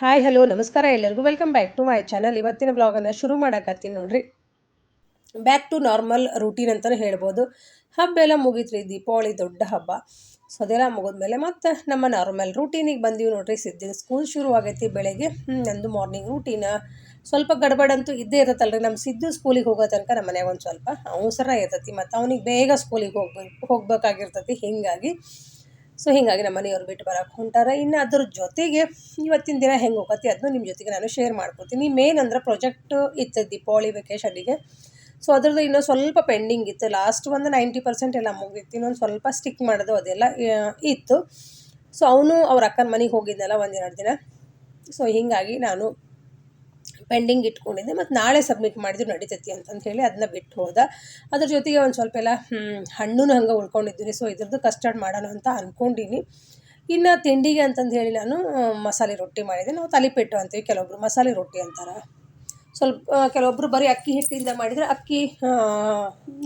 Hi hello ನಮಸ್ಕಾರ ಎಲ್ಲರಿಗೂ. Welcome back to my channel ಇವತ್ತಿನ ಬ್ಲಾಗನ್ನು ಶುರು ಮಾಡಕತ್ತೀನಿ ನೋಡ್ರಿ. ಬ್ಯಾಕ್ ಟು ನಾರ್ಮಲ್ ರೂಟೀನ್ ಅಂತಲೇ ಹೇಳ್ಬೋದು. ಹಬ್ಬ ಎಲ್ಲ ಮುಗೀತ್ರಿ, ದೀಪಾವಳಿ ದೊಡ್ಡ ಹಬ್ಬ. ಸೊ ಅದೆಲ್ಲ ಮುಗಿದ್ಮೇಲೆ ಮತ್ತೆ ನಮ್ಮ ನಾರ್ಮಲ್ ರೂಟೀನಿಗೆ ಬಂದೀವಿ ನೋಡ್ರಿ. ಸಿದ್ದಿನ ಸ್ಕೂಲ್ ಶುರು ಆಗೈತಿ ಬೆಳಗ್ಗೆ. ನಂದು ಮಾರ್ನಿಂಗ್ ರೂಟೀನ ಸ್ವಲ್ಪ ಗಡ್ಬಡಂತೂ ಇದ್ದೇ ಇರತ್ತಲ್ರಿ. ನಮ್ಮ ಸಿದ್ದು ಸ್ಕೂಲಿಗೆ ಹೋಗೋ ತನಕ ನಮ್ಮ ಮನೆಯಾಗ ಒಂದು ಸ್ವಲ್ಪ ಅವಸರ ಇರ್ತೈತಿ ಮತ್ತು ಅವನಿಗೆ ಬೇಗ ಸ್ಕೂಲಿಗೆ ಹೋಗ್ಬೇಕು ಹೋಗ್ಬೇಕಾಗಿರ್ತೈತಿ. ಹೀಗಾಗಿ ಸೊ ಹೀಗಾಗಿ ನಮ್ಮ ಮನೆಯವ್ರು ಬಿಟ್ಟು ಬರೋಕೆ ಹೊಂಟಾರ. ಇನ್ನು ಅದ್ರ ಜೊತೆಗೆ ಇವತ್ತಿನ ದಿನ ಹೆಂಗೆ ಹೋಗತಿ ಅದನ್ನು ನಿಮ್ಮ ಜೊತೆಗೆ ನಾನು ಶೇರ್ ಮಾಡ್ಕೊತೀನಿ. ಮೇನ್ ಅಂದ್ರೆ ಪ್ರಾಜೆಕ್ಟ್ ಇತ್ತು ದೀಪಾವಳಿ ವೆಕೇಷನಿಗೆ ಸೊ ಅದ್ರದ್ದು ಇನ್ನೊಂದು ಸ್ವಲ್ಪ ಪೆಂಡಿಂಗ್ ಇತ್ತು. ಲಾಸ್ಟ್ ಒಂದು ನೈಂಟಿ ಪರ್ಸೆಂಟ್ ಎಲ್ಲ ಮುಗಿತ್ತು. ಇನ್ನೊಂದು ಸ್ವಲ್ಪ ಸ್ಟಿಕ್ ಮಾಡೋದು ಅದೆಲ್ಲ ಇತ್ತು. ಸೊ ಅವನು ಅವ್ರ ಅಕ್ಕನ ಮನೆಗೆ ಹೋಗಿದ್ನಲ್ಲ ಒಂದೆರಡು ದಿನ. ಸೊ ಹೀಗಾಗಿ ನಾನು ಪೆಂಡಿಂಗ್ ಇಟ್ಕೊಂಡಿದ್ದೆ. ಮತ್ತು ನಾಳೆ ಸಬ್ಮಿಟ್ ಮಾಡಿದ್ರು ನಡೀತೈತಿ ಅಂತಂದು ಹೇಳಿ ಅದನ್ನ ಬಿಟ್ಟು ಹೋದ. ಅದ್ರ ಜೊತೆಗೆ ಒಂದು ಸ್ವಲ್ಪ ಎಲ್ಲ ಹಣ್ಣು ಹಂಗೆ ಉಳ್ಕೊಂಡಿದ್ದೀನಿ. ಸೊ ಇದ್ರದ್ದು ಕಸ್ಟರ್ಡ್ ಮಾಡೋಣ ಅಂತ ಅಂದ್ಕೊಂಡಿನಿ ಇನ್ನು ತಿಂಡಿಗೆ ಅಂತಂದು ಹೇಳಿ ನಾನು ಮಸಾಲೆ ರೊಟ್ಟಿ ಮಾಡಿದೆ ನಾವು ತಲೆಪೆಟ್ಟು ಅಂತೀವಿ. ಕೆಲವೊಬ್ರು ಮಸಾಲೆ ರೊಟ್ಟಿ ಅಂತಾರೆ. ಸ್ವಲ್ಪ ಕೆಲವೊಬ್ಬರು ಬರೀ ಅಕ್ಕಿ ಹಿಟ್ಟಿಂದ ಮಾಡಿದರೆ ಅಕ್ಕಿ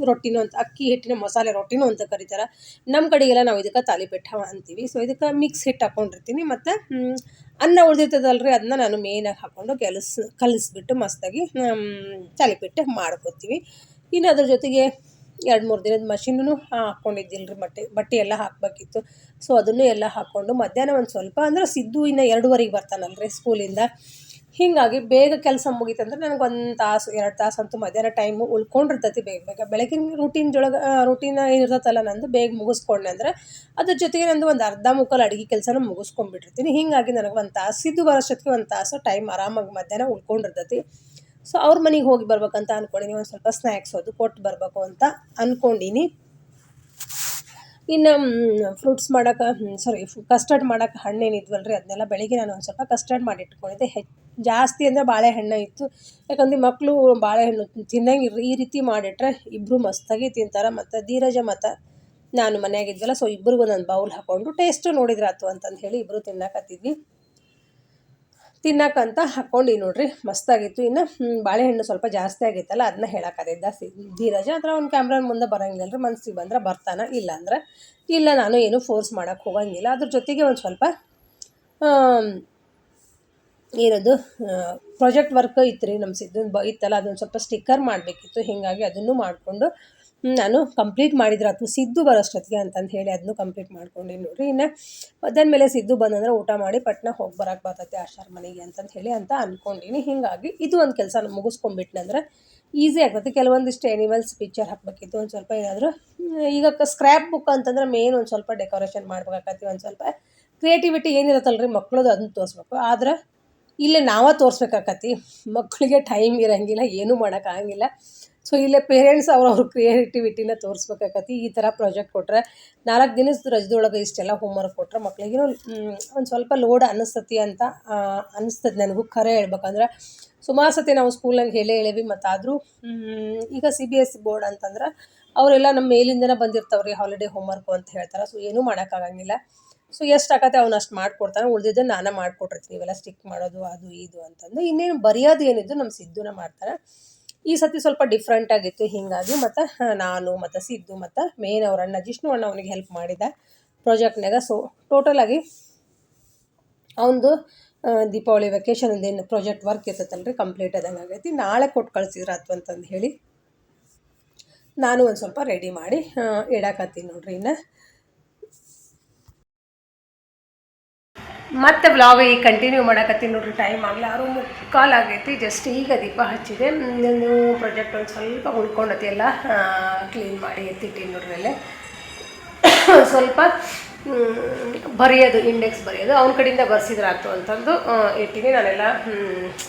ರೊಟ್ಟಿನೂ ಅಂತ, ಅಕ್ಕಿ ಹಿಟ್ಟಿನ ಮಸಾಲೆ ರೊಟ್ಟಿನೂ ಅಂತ ಕರೀತಾರೆ. ನಮ್ಮ ಕಡೆಗೆಲ್ಲ ನಾವು ಇದಕ್ಕೆ ತಾಲಿಪೆಟ್ಟ ಅಂತೀವಿ. ಸೊ ಇದಕ್ಕೆ ಮಿಕ್ಸ್ ಹಿಟ್ಟು ಹಾಕ್ಕೊಂಡಿರ್ತೀನಿ ಮತ್ತು ಅನ್ನ ಉಳಿದಿರ್ತದಲ್ರಿ ಅದನ್ನ ನಾನು ಮೇಯ್ನಾಗಿ ಹಾಕ್ಕೊಂಡು ಕೆಲಸ, ಕಲಿಸ್ಬಿಟ್ಟು ಮಸ್ತಾಗಿ ತಾಲಿಪೆಟ್ಟೆ ಮಾಡ್ಕೊತೀವಿ. ಇನ್ನು ಅದ್ರ ಜೊತೆಗೆ ಎರಡು ಮೂರು ದಿನದ ಮಷಿನೂ ರೀ ಬಟ್ಟೆ ಬಟ್ಟೆ ಎಲ್ಲ ಹಾಕಬೇಕಿತ್ತು. ಸೊ ಅದನ್ನು ಎಲ್ಲ ಹಾಕ್ಕೊಂಡು ಮಧ್ಯಾಹ್ನ ಒಂದು ಸ್ವಲ್ಪ ಅಂದ್ರೆ ಸಿದ್ದು ಇನ್ನು ಎರಡೂವರೆಗೆ ಬರ್ತಾನಲ್ರಿ ಸ್ಕೂಲಿಂದ. ಹೀಗಾಗಿ ಬೇಗ ಕೆಲಸ ಮುಗೀತಂದ್ರೆ ನನಗೆ ಒಂದು ತಾಸು, ಎರಡು ತಾಸು ಅಂತೂ ಮಧ್ಯಾಹ್ನ ಟೈಮು ಉಳ್ಕೊಂಡಿರ್ತೈತಿ ಬೇಗ ಬೇಗ. ಬೆಳಗಿನ ರೂಟೀನ್ ಜೊಳಗೆ ರೂಟೀನ್ ಇರ್ತೈತಲ್ಲ ನಂದು, ಬೇಗ ಮುಗಿಸ್ಕೊಂಡೆ ಅಂದ್ರೆ ಅದ್ರ ಜೊತೆಗೆ ನಂದು ಒಂದು ಅರ್ಧ ಮುಕ್ಕಾಲು ಅಡುಗೆ ಕೆಲಸನ ಮುಗಿಸ್ಕೊಂಡ್ಬಿಟ್ಟಿರ್ತೀನಿ. ಹೀಗಾಗಿ ನನಗೆ ಒಂದು ತಾಸು ಇದ್ದು ಬರೋಷ್ಟೊತ್ತಿಗೆ ಒಂದು ತಾಸು ಟೈಮ್ ಆರಾಮಾಗಿ ಮಧ್ಯಾಹ್ನ ಉಳ್ಕೊಂಡಿರ್ತೈತಿ. ಸೊ ಅವ್ರ ಮನೆಗೆ ಹೋಗಿ ಬರ್ಬೇಕಂತ ಅಂದ್ಕೊಂಡಿನಿ ಒಂದು ಸ್ವಲ್ಪ ಸ್ನ್ಯಾಕ್ಸ್ ಅದು ಕೊಟ್ಟು ಬರಬೇಕು ಅಂತ ಅಂದ್ಕೊಂಡೀನಿ ಇನ್ನು ಫ್ರೂಟ್ಸ್ ಮಾಡೋಕೆ ಸಾರಿ ಕಸ್ಟರ್ಡ್ ಮಾಡೋಕೆ ಹಣ್ಣೇನಿದ್ವಲ್ಲ ರೀ ಅದನ್ನೆಲ್ಲ ಬೆಳಗ್ಗೆ ನಾನು ಒಂದು ಸ್ವಲ್ಪ ಕಸ್ಟರ್ಡ್ ಮಾಡಿ ಇಟ್ಕೊಂಡಿದ್ದೆ ಹೆಚ್ಚು ಜಾಸ್ತಿ ಅಂದರೆ ಬಾಳೆಹಣ್ಣು ಇತ್ತು. ಯಾಕಂದ್ರೆ ಮಕ್ಕಳು ಬಾಳೆಹಣ್ಣು ತಿನ್ನಂಗೆ ಈ ರೀತಿ ಮಾಡಿಟ್ರೆ ಇಬ್ಬರು ಮಸ್ತಾಗಿ ತಿಂತಾರೆ. ಮತ್ತು ಧೀರಜ ಮತ್ತು ನಾನು ಮನೆಯಾಗಿದ್ವಲ್ಲ ಸೊ ಇಬ್ಬರಿಗೂ ನಾನು ಬೌಲ್ ಹಾಕ್ಕೊಂಡು ಟೇಸ್ಟು ನೋಡಿದ್ರಾತು ಅಂತಂದು ಹೇಳಿ ಇಬ್ಬರು ತಿನ್ನಕತ್ತಿದ್ವಿ ತಿನ್ನಕ್ಕಂತ ಹಾಕ್ಕೊಂಡು ನೋಡ್ರಿ, ಮಸ್ತಾಗಿತ್ತು. ಇನ್ನು ಬಾಳೆಹಣ್ಣು ಸ್ವಲ್ಪ ಜಾಸ್ತಿ ಆಗಿತ್ತಲ್ಲ ಅದನ್ನ ಹೇಳಕ್ಕದೆ ಸಿ ಧೀರಜ ಅಂದ್ರೆ ಅವ್ನ ಕ್ಯಾಮ್ರಾ ಮುಂದೆ ಬರೋಂಗಿಲ್ಲ ರೀ ಮನಸ್ಸಿಗೆ ಬಂದ್ರೆ ಬರ್ತಾನೆ, ಇಲ್ಲ ಅಂದ್ರೆ, ಇಲ್ಲ, ನಾನು ಏನು ಫೋರ್ಸ್ ಮಾಡೋಕ್ಕೆ ಹೋಗಂಗಿಲ್ಲ. ಅದ್ರ ಜೊತೆಗೆ ಒಂದು ಸ್ವಲ್ಪ ಏನದು ಪ್ರಾಜೆಕ್ಟ್ ವರ್ಕ್ ಇತ್ತು ರೀ ನಮ್ಮ ಸಿದ್ಧ ಬ ಇತ್ತಲ್ಲ, ಅದೊಂದು ಸ್ವಲ್ಪ ಸ್ಟಿಕ್ಕರ್ ಮಾಡಬೇಕಿತ್ತು. ಹೀಗಾಗಿ ಅದನ್ನು ಮಾಡಿಕೊಂಡು ನಾನು ಕಂಪ್ಲೀಟ್ ಮಾಡಿದ್ರೆ ಅಥವಾ ಸಿದ್ದು ಬರೋಷ್ಟೊತ್ತಿಗೆ ಅಂತಂದು ಹೇಳಿ ಅದನ್ನು ಕಂಪ್ಲೀಟ್ ಮಾಡ್ಕೊಂಡೀನಿ ನೋಡ್ರಿ. ಇನ್ನು ಅದಾದ್ಮೇಲೆ ಸಿದ್ದು ಬಂದಂದ್ರೆ ಊಟ ಮಾಡಿ ಪಟ್ನ ಹೋಗಿ ಬರಕ್ಕೆ ಬರ್ತೈತೆ ಆಶಾರ ಮನೆಗೆ ಅಂತಂದು ಹೇಳಿ ಅಂತ ಅಂದ್ಕೊಂಡಿನಿ ಹೀಗಾಗಿ ಇದು ಒಂದು ಕೆಲಸ ಮುಗಿಸ್ಕೊಂಡ್ಬಿಟ್ನಂದ್ರೆ ಈಸಿ ಆಗ್ತೈತಿ. ಕೆಲವೊಂದಿಷ್ಟು ಎನಿಮಲ್ಸ್ ಪಿಕ್ಚರ್ ಹಾಕಬೇಕಿತ್ತು. ಒಂದು ಸ್ವಲ್ಪ ಏನಾದರೂ ಈಗ ಸ್ಕ್ರ್ಯಾಪ್ ಬುಕ್ ಅಂತಂದ್ರೆ ಮೇನ್ ಒಂದು ಸ್ವಲ್ಪ ಡೆಕೋರೇಷನ್ ಮಾಡ್ಬೇಕಾಗತ್ತೆ ಒಂದು ಸ್ವಲ್ಪ ಕ್ರಿಯೇಟಿವಿಟಿ ಏನಿರುತ್ತಲ್ಲ ರೀ ಮಕ್ಳದ್ದು ಅದನ್ನ ತೋರಿಸ್ಬೇಕು. ಆದ್ರೆ ಇಲ್ಲೇ ನಾವೇ ತೋರಿಸ್ಬೇಕಾಕತಿ ಮಕ್ಕಳಿಗೆ ಟೈಮ್ ಇರೋಂಗಿಲ್ಲ, ಏನೂ ಮಾಡೋಕ್ಕಾಗಂಗಿಲ್ಲ ಸೊ ಇಲ್ಲೇ ಪೇರೆಂಟ್ಸ್ ಅವ್ರವ್ರ ಕ್ರಿಯೇಟಿವಿಟಿನ ತೋರಿಸ್ಬೇಕಾಕತಿ ಈ ಥರ ಪ್ರಾಜೆಕ್ಟ್ ಕೊಟ್ಟರೆ ನಾಲ್ಕು ದಿನದ ರಜದೊಳಗೆ ಇಷ್ಟೆಲ್ಲ ಹೋಮ್ವರ್ಕ್ ಕೊಟ್ಟರೆ ಮಕ್ಳಿಗೇನು ಒಂದು ಸ್ವಲ್ಪ ಲೋಡ್ ಅನ್ನಿಸ್ತತಿ ಅಂತ ಅನ್ನಿಸ್ತದೆ ನನಗೂ ಖರೆ ಹೇಳ್ಬೇಕಂದ್ರೆ, ಸುಮಾರು ಸತಿ ನಾವು ಸ್ಕೂಲ್ನಾಗ ಹೇಳೇ ಹೇಳೇವಿ. ಮತ್ತಾದರೂ ಈಗ C B S C board ಅಂತಂದ್ರೆ ಅವರೆಲ್ಲ ನಮ್ಮ ಮೇಲಿಂದನೇ ಬಂದಿರ್ತಾವ್ರಿ ಹಾಲಿಡೇ ಹೋಮ್ವರ್ಕು ಅಂತ ಹೇಳ್ತಾರೆ. ಸೊ ಏನೂ ಮಾಡೋಕ್ಕಾಗಂಗಿಲ್ಲ. ಸೊ ಎಷ್ಟು ಆಗತ್ತೆ ಅವ್ನು ಅಷ್ಟು ಮಾಡ್ಕೊಡ್ತಾನೆ. ಉಳಿದಿದ್ದೆ ನಾನೇ ಮಾಡ್ಕೊಟ್ಟಿರ್ತೀನಿ. ಇವೆಲ್ಲ ಸ್ಟಿಕ್ ಮಾಡೋದು, ಅದು, ಇದು ಅಂತಂದು. ಇನ್ನೇನು ಬರೆಯೋದು ಏನಿದ್ದು ನಮ್ಮ ಸಿದ್ಧನ ಮಾಡ್ತಾನೆ ಈ ಸತಿ ಸ್ವಲ್ಪ ಡಿಫ್ರೆಂಟ್ ಆಗಿತ್ತು, ಹೀಗಾಗಿ ಮತ್ತು ನಾನು ಮತ್ತು ಸಿದ್ದು ಮತ್ತು ಮೇನ್ ಅವ್ರ ಅಣ್ಣ ಜಿಷ್ಣು ಅಣ್ಣ ಅವನಿಗೆ ಹೆಲ್ಪ್ ಮಾಡಿದ ಪ್ರಾಜೆಕ್ಟ್ನಾಗ ಸೊ ಟೋಟಲಾಗಿ ಅವನದು ದೀಪಾವಳಿ ವೆಕೇಷನ್ ಏನು ಪ್ರಾಜೆಕ್ಟ್ ವರ್ಕ್ ಇರ್ತೈತಲ್ಲ ರೀ ಕಂಪ್ಲೀಟ್ ಆದಂಗೆ ಆಗೈತಿ. ನಾಳೆ ಕೊಟ್ಟು ಕಳಿಸಿದ್ರಾತು ಅಂತಂದು ಹೇಳಿ, ನಾನು ಒಂದು ಸ್ವಲ್ಪ ರೆಡಿ ಮಾಡಿ ಇಡಾಕತ್ತೀನಿ ನೋಡ್ರಿ ಇನ್ನು. ಮತ್ತೆ ವ್ಲಾಗ್ ಈಗ ಕಂಟಿನ್ಯೂ ಮಾಡಕತ್ತೀನಿ ನೋಡ್ರಿ ಟೈಮ್ ಆಗಲಿ. ಆರು ಕಾಲ್ ಆಗೈತಿ ಜಸ್ಟ್ ಈಗ ದೀಪ ಹಚ್ಚಿದೆ. ನೀವು ಪ್ರಾಜೆಕ್ಟ್ ಒಂದು ಸ್ವಲ್ಪ ಉಳ್ಕೊಂಡತಿ ಎಲ್ಲ ಕ್ಲೀನ್ ಮಾಡಿ ಎತ್ತಿಟ್ಟಿನಿ ನೋಡ್ರಿ ಅಲ್ಲೇ. ಸ್ವಲ್ಪ ಬರೆಯೋದು ಇಂಡೆಕ್ಸ್ ಬರೆಯೋದು. ಅವ್ನ ಕಡೆಯಿಂದ ಬರ್ಸಿದ್ರಾತು ಅಂತಂದು ಇಟ್ಟಿನಿ. ನಾನೆಲ್ಲ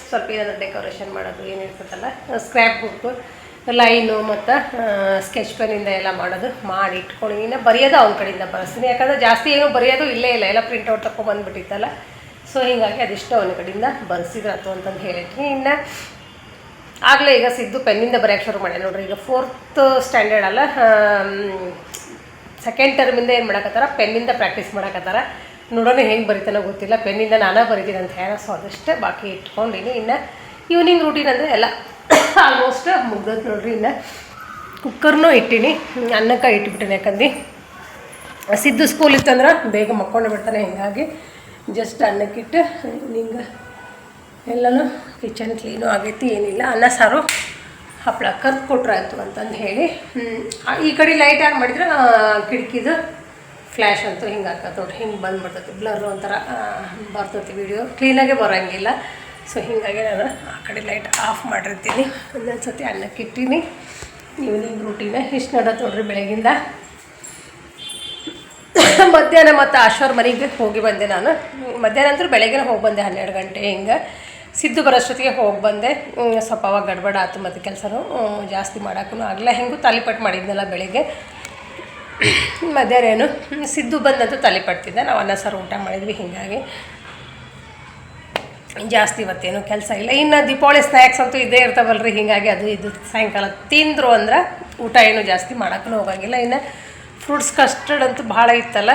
ಸ್ವಲ್ಪ ಏನಾದರೂ ಡೆಕೋರೇಷನ್ ಮಾಡೋದು ಏನಿರ್ತದಲ್ಲ ಸ್ಕ್ರ್ಯಾಪ್ ಬುಕ್ಕು ಲೈನು ಮತ್ತು ಸ್ಕೆಚ್ ಪೆನ್ನಿಂದ ಎಲ್ಲ ಮಾಡೋದು ಮಾಡಿ ಇಟ್ಕೊಳ್ಳಿ ಇನ್ನು ಬರೆಯೋದು ಅವ್ನ ಕಡೆಯಿಂದ ಬರೆಸ್ತೀನಿ. ಯಾಕಂದರೆ ಜಾಸ್ತಿ ಏನು ಬರೆಯೋದು ಇಲ್ಲೇ ಇಲ್ಲ. ಎಲ್ಲ ಪ್ರಿಂಟ್ಔಟ್ ತಗೊಂಬಂದ್ಬಿಟ್ಟಿತ್ತಲ್ಲ ಸೊ ಹೀಗಾಗಿ ಅದಿಷ್ಟು ಅವನ ಕಡೆಯಿಂದ ಬರ್ಸಿದ್ರಾತು ಅಂತಂದು ಹೇಳಿದ್ವಿ. ಇನ್ನು ಆಗಲೇ ಈಗ ಸಿದ್ದು ಪೆನ್ನಿಂದ ಬರೆಯೋಕ್ಕೆ ಶುರು ಮಾಡಿ ನೋಡ್ರಿ. ಈಗ ಫೋರ್ತ್ ಸ್ಟ್ಯಾಂಡರ್ಡ್ ಅಲ್ಲ ಸೆಕೆಂಡ್ ಟರ್ಮಿಂದ ಏನು ಮಾಡಕತ್ತಾರ? ಪೆನ್ನಿಂದ ಪ್ರಾಕ್ಟೀಸ್ ಮಾಡಕತ್ತಾರ. ನೋಡೋಣ ಹೆಂಗೆ ಬರಿತಾನೋ ಗೊತ್ತಿಲ್ಲ. ಪೆನ್ನಿಂದ ನಾನೇ ಬರಿತೀನಿ ಅಂತ ಹೇಳ. ಸೊ ಅದಷ್ಟೇ ಬಾಕಿ ಇಟ್ಕೊಂಡಿನಿ. ಇನ್ನು ಈವ್ನಿಂಗ್ ರೂಟೀನ್ ಅಂದರೆ ಎಲ್ಲ ಆಲ್ಮೋಸ್ಟ್ ಮುಗ್ದೈತೆ ನೋಡ್ರಿ ಇನ್ನು. ಕುಕ್ಕರ್ನೂ ಇಟ್ಟಿನಿ, ಅನ್ನಕ್ಕೆ ಇಟ್ಬಿಟ್ಟಿನಿ ಯಾಕಂದ್ರೆ ಸಿದ್ದು ಸ್ಕೂಲ್ ಇತ್ತಂದ್ರೆ ಬೇಗ ಮಕ್ಕೊಂಡು ಬಿಡ್ತಾನೆ, ಹಿಂಗಾಗಿ ಜಸ್ಟ್ ಅನ್ನಕ್ಕಿಟ್ಟು ನಿಂಗೆ ಎಲ್ಲನೂ ಕಿಚನ್ ಕ್ಲೀನು ಆಗೈತಿ, ಏನಿಲ್ಲ. ಅನ್ನ, ಸಾರು ಹಪ್ಪಳ ಕರ್ದು ಕೊಟ್ರಾಯ್ತು ಅಂತಂದು ಹೇಳಿ. ಈ ಕಡೆ ಲೈಟ್ ಆನ್ ಮಾಡಿದ್ರೆ? ಕಿಟಕಿದು ಫ್ಲ್ಯಾಶ್ ಅಂತೂ ಹಿಂಗೆ ಹಾಕತ್ತೆ ನೋಡ್ರಿ, ಹಿಂಗೆ ಬಂದ್ಬಿಡ್ತೈತಿ. ಬ್ಲರ್ ಒಂಥರ ಬರ್ತೈತಿ ವಿಡಿಯೋ ಕ್ಲೀನಾಗೆ ಬರೋಂಗಿಲ್ಲ. ಸೊ ಹೀಗಾಗಿ ನಾನು ಆ ಕಡೆ ಲೈಟ್ ಆಫ್ ಮಾಡಿರ್ತೀನಿ. ಒಂದೊಂದು ಸತಿ ಅನ್ನಕ್ಕೆ ಇಟ್ಟೀನಿ. ಈವ್ನಿಂಗ್ ರೂಟೀನ ಇಷ್ಟು ನಡತ್ತೆ ನೋಡ್ರಿ ಬೆಳಗಿಂದ. ಮಧ್ಯಾಹ್ನ ಮತ್ತು ಆಶ್ವರ್ ಮನೆಗೆ ಹೋಗಿ ಬಂದೆ ನಾನು. ಮಧ್ಯಾಹ್ನ ಅಂತೂ ಬೆಳಗ್ಗೆ ಹೋಗಿ ಬಂದೆ, ಹನ್ನೆರಡು ಗಂಟೆ ಹಿಂಗೆ. ಸಿದ್ದು ಬರೋಷ್ಟೊತ್ತಿಗೆ ಹೋಗಿ ಬಂದೆ. ಸ್ವಲ್ಪ ಅವಾಗ ಗಡ್ಬಡ ಆಯ್ತು ಮತ್ತು ಕೆಲಸನೂ. ಜಾಸ್ತಿ ಮಾಡೋಕ್ಕೂ ಆಗಲ್ಲ ಹೆಂಗೂ ತಾಲಿಪಟ್ಟು ಮಾಡಿದ್ನಲ್ಲ ಬೆಳಗ್ಗೆ. ಮಧ್ಯಾಹ್ನ ಏನು? ಸಿದ್ದು ಬಂದಂತೂ ತಾಲಿಪಟ್ಟಿದ್ದೆ ನಾವು ಅನ್ನ, ಸಾರು, ಊಟ ಮಾಡಿದ್ವಿ ಹೀಗಾಗಿ. ಜಾಸ್ತಿ ಇವತ್ತೇನು ಕೆಲಸ ಇಲ್ಲ. ಇನ್ನು ದೀಪಾವಳಿ ಸ್ನ್ಯಾಕ್ಸ್ ಅಂತೂ ಇದೇ ರೀ ಹೀಗಾಗಿ ಅದು ಇದು ಸಾಯಂಕಾಲ ತಿಂದರು ಅಂದ್ರೆ ಊಟ ಏನು ಜಾಸ್ತಿ ಮಾಡೋಕ್ಕೂ ಹೋಗಂಗಿಲ್ಲ. ಇನ್ನು ಫ್ರೂಟ್ಸ್ ಕಸ್ಟರ್ಡ್ ಅಂತೂ ಭಾಳ ಇತ್ತಲ್ಲ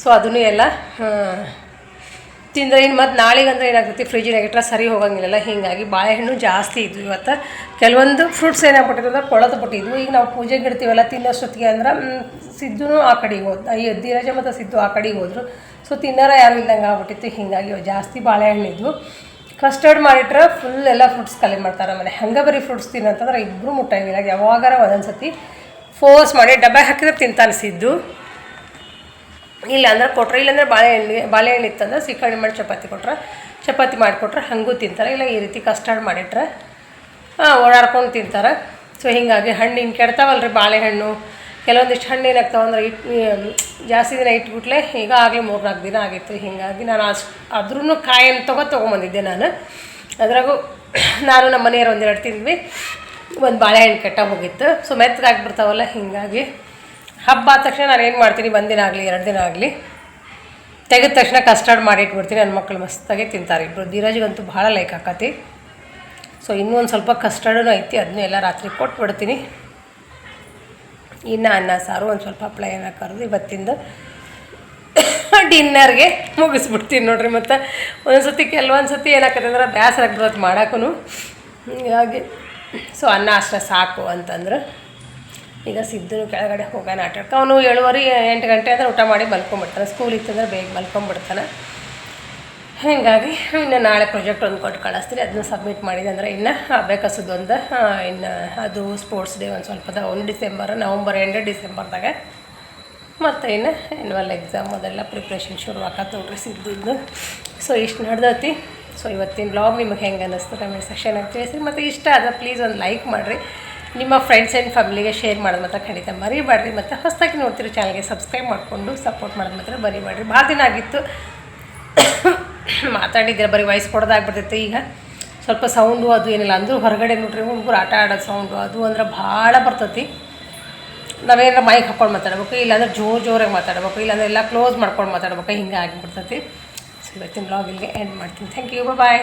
ಸೊ ಅದನ್ನು ಎಲ್ಲ ತಿಂದರೆ ಏನು ಮತ್ತು ನಾಳೆಗೆ ಅಂದರೆ ಏನಾಗ್ತೈತಿ? ಫ್ರಿಜ್ಜಿನಾಗ ಇಟ್ಟರೆ ಸರಿ ಹೋಗಂಗಿಲ್ಲ ಹೀಗಾಗಿ ಬಾಳೆಹಣ್ಣು ಜಾಸ್ತಿ ಇದ್ವು ಇವತ್ತು. ಕೆಲವೊಂದು ಫ್ರೂಟ್ಸ್ ಏನಾಗ್ಬಿಟ್ಟಿದೆ ಅಂದ್ರೆ ಕೊಳತು ಬಿಟ್ಟಿದ್ವು. ಈಗ ನಾವು ಪೂಜೆಗೆ ಇಡ್ತೀವಲ್ಲ, ತಿನ್ನೋಷ್ಟೊತ್ತಿಗೆ ಅಂದ್ರೆ ಸಿದ್ದುನು ಆ ಕಡೆಗೆ ಹೋದ್ ಈ ಅದ್ದಿರಾಜ ಮತ್ತು ಸಿದ್ದು ಆ ಕಡೆಗೆ ಹೋದರು. ಸೊ ತಿನ್ನೋರ ಯಾರು ಇಲ್ದಂಗೆ ಆಗ್ಬಿಟ್ಟಿತ್ತು, ಹೀಗಾಗಿ ಜಾಸ್ತಿ ಜಾಸ್ತಿ ಬಾಳೆಹಣ್ಣಿದ್ವು ಕಸ್ಟರ್ಡ್ ಮಾಡಿಟ್ರೆ ಫುಲ್ ಎಲ್ಲ ಫ್ರೂಟ್ಸ್ ಕಲೆಕ್ಟ್ ಮಾಡ್ತಾರೆ ಮನೆ. ಹಂಗೆ ಬರೀ ಫ್ರೂಟ್ಸ್ ತಿನ್ನಂತಂದ್ರೆ ಇಬ್ಬರು ಮುಟ್ಟಂಗಿಲ್ಲ ಯಾವಾಗಾರ ಒಂದೊಂದು ಸತಿ ಫೋರ್ಸ್ ಮಾಡಿ ಡಬ್ಬೆ ಹಾಕಿದ್ರೆ ತಿಂತಾನೆ ಸಿದ್ದು. ಇಲ್ಲ ಅಂದ್ರೆ ಕೊಟ್ರೆ, ಇಲ್ಲಾಂದ್ರೆ ಬಾಳೆಹಣ್ಣು ಬಾಳೆಹಣ್ಣು ಇತ್ತಂದ್ರೆ ಸಿಕ್ಕಾಣಿ ಮಾಡಿ ಚಪಾತಿ ಕೊಟ್ರೆ, ಚಪಾತಿ ಮಾಡಿಕೊಟ್ರೆ ಹಾಗೂ ತಿಂತಾರೆ, ಇಲ್ಲ ಈ ರೀತಿ ಕಸ್ಟರ್ಡ್ ಮಾಡಿಟ್ರೆ ಓಡಾಡ್ಕೊಂಡು ತಿಂತಾರೆ. ಸೊ ಹೀಗಾಗಿ ಹಣ್ಣಿನ ಕೆಡ್ತಾವಲ್ರಿ ಬಾಳೆಹಣ್ಣು. ಕೆಲವೊಂದಿಷ್ಟು ಹಣ್ಣು ಏನಾಗ್ತಾವೆ ಅಂದ್ರೆ ಇಟ್ ಜಾಸ್ತಿ ದಿನ ಇಟ್ಬಿಟ್ಲೆ ಈಗ ಆಗಲೇ ಮೂರು ನಾಲ್ಕು ದಿನ ಆಗಿತ್ತು. ಹೀಗಾಗಿ ನಾನು ಅಷ್ಟು ಅದ್ರೂ ಕಾಯನ್ನು ತಗೋ ತೊಗೊಂಬಂದಿದ್ದೆ ನಾನು. ಅದ್ರಾಗೂ ನಾನು ನಮ್ಮ ಮನೆಯವ್ರು ಒಂದೆರಡು ತಿಂದ್ವಿ. ಒಂದು ಬಾಳೆಹಣ್ಣು ಕೆಟ್ಟ ಹೋಗಿತ್ತು ಸೊ ಮೆತ್ತಗಾಗ್ಬಿಡ್ತಾವಲ್ಲ, ಹೀಗಾಗಿ ಹಬ್ಬ ಆದ ತಕ್ಷಣ ನಾನು ಏನು ಮಾಡ್ತೀನಿ? ಒಂದಿನ ಆಗಲಿ, ಎರಡು ದಿನ ಆಗಲಿ, ತೆಗೆದ ತಕ್ಷಣ ಕಸ್ಟರ್ಡ್ ಮಾಡಿ ಇಟ್ಬಿಡ್ತೀನಿ. ನನ್ನ ಮಕ್ಕಳು ಮಸ್ತಾಗಿ ತಿಂತಾರೆ. ಇಬ್ಬರು ಧೀರಜಿಗಂತೂ ಭಾಳ ಲೈಕ್ ಆಕತಿ. ಸೊ ಇನ್ನೂ ಒಂದು ಸ್ವಲ್ಪ ಕಸ್ಟರ್ಡೂ ಐತಿ. ಅದನ್ನೂ ಎಲ್ಲ ರಾತ್ರಿ ಕೊಟ್ಬಿಡ್ತೀನಿ. ಇನ್ನು ಅನ್ನ, ಸಾರು, ಒಂದು ಸ್ವಲ್ಪ ಹಪ್ಪಳ ಏನ ಕರೆದು ಇವತ್ತಿಂದ ಡಿನ್ನರ್ಗೆ ಮುಗಿಸ್ಬಿಡ್ತೀನಿ ನೋಡ್ರಿ. ಮತ್ತು ಒಂದೊಂದು ಸತಿ ಕೆಲವೊಂದು ಸತಿ ಏನಾಕತ್ತೆ ಅಂದ್ರೆ ಬೇಸರ ಆಗ್ಬಿಡುತ್ತೆ ಮಾಡೋಕ್ಕೂ ಹೀಗಾಗಿ ಸೊ ಅನ್ನ ಅಷ್ಟೇ ಸಾಕು ಅಂತಂದ್ರೆ ಈಗ ಸಿದ್ದು ಕೆಳಗಡೆ ಹೋಗೋಣ ಆಟಾಡ್ಕ ಅವನು ಏಳುವರೆ, ಎಂಟು ಗಂಟೆ ಅಂದರೆ ಊಟ ಮಾಡಿ ಮಲ್ಕೊಂಬಿಡ್ತಾನೆ. ಸ್ಕೂಲ್ ಇತ್ತಂದ್ರೆ ಬೇಗ ಮಲ್ಕೊಂಬಿಡ್ತಾನೆ. ಹೀಗಾಗಿ ಇನ್ನು ನಾಳೆ ಪ್ರಾಜೆಕ್ಟ್ ಒಂದು ಕೊಟ್ಟು ಕಳಿಸ್ತೀನಿ. ಅದನ್ನ ಸಬ್ಮಿಟ್ ಮಾಡಿದೆ ಅಂದರೆ ಇನ್ನು ಒಂದು ಇನ್ನು ಅದು ಸ್ಪೋರ್ಟ್ಸ್ ಡೇ ಒಂದು ಸ್ವಲ್ಪ ಒಂದು ಡಿಸೆಂಬರ್ ನವಂಬರ್ ಎಂಡ್ ಡಿಸೆಂಬರ್ದಾಗ ಮತ್ತು ಇನ್ನು ಆ್ಯನ್ಯುವಲ್ ಎಕ್ಸಾಮ್ ಅದೆಲ್ಲ ಪ್ರಿಪ್ರೇಷನ್ ಶುರು ನೋಡ್ರಿ ಸಿದ್ದಿದ್ದು ಸೊ ಇಷ್ಟು ನಡ್ದೈತಿ. ಸೊ ಇವತ್ತಿನ ಬ್ಲಾಗ್ ನಿಮಗೆ ಹೆಂಗೆ ಅನ್ನಿಸ್ತು ಕಮೆಂಟ್ ಸೆಕ್ಷನಾಗಿ ತಿಳಿಸಿ ಮತ್ತು ಇಷ್ಟ ಆದ ಪ್ಲೀಸ್ ಒಂದು ಲೈಕ್ ಮಾಡಿರಿ. ನಿಮ್ಮ ಫ್ರೆಂಡ್ಸ್ ಆ್ಯಂಡ್ ಫ್ಯಾಮಿಲಿಗೆ ಶೇರ್ ಮಾಡೋದು ಮಾತ್ರ ಖಂಡಿತ ಮರಿಬೇಡ್ರಿ ಮತ್ತು ಹೊಸದಾಗಿ ನೋಡ್ತಿರೋ ಚಾನಲ್ಗೆ ಸಬ್ಸ್ಕ್ರೈಬ್ ಮಾಡಿಕೊಂಡು ಸಪೋರ್ಟ್ ಮಾಡೋದು ಮಾತ್ರ ಮರಿಬೇಡ್ರಿ ಭಾಳ ದಿನ ಆಗಿತ್ತು. ಮಾತಾಡಿದ್ರೆ ಬರೀ ವಾಯ್ಸ್ ಕೊಡೋದಾಗ್ಬಿಡ್ತೈತೆ ಈಗ. ಸ್ವಲ್ಪ ಸೌಂಡು ಅದು ಏನಿಲ್ಲ, ಅಂದರೂ ಹೊರಗಡೆ ನೋಡ್ರಿ ಹುಡುಗರು ಆಟ ಆಡೋದು ಸೌಂಡು ಅದು ಅಂದ್ರೆ ಭಾಳ ಬರ್ತೈತಿ. ನಾವೇನಾರ ಮೈಕ್ ಹಾಕ್ಕೊಂಡು ಮಾತಾಡ್ಬೇಕು, ಇಲ್ಲಾಂದ್ರೆ ಜೋರು ಜೋರಾಗಿ ಮಾತಾಡ್ಬೇಕು, ಇಲ್ಲಾಂದ್ರೆ ಎಲ್ಲ ಕ್ಲೋಸ್ ಮಾಡ್ಕೊಂಡು ಮಾತಾಡ್ಬೇಕು, ಹಿಂಗೆ ಆಗಿಬಿಡ್ತೈತಿ. ಸೊ ಇವತ್ತಿನ ಬ್ಲಾಗ್ ಇಲ್ಲಿಗೆ ಎಂಡ್ ಮಾಡ್ತೀನಿ. Thank you bye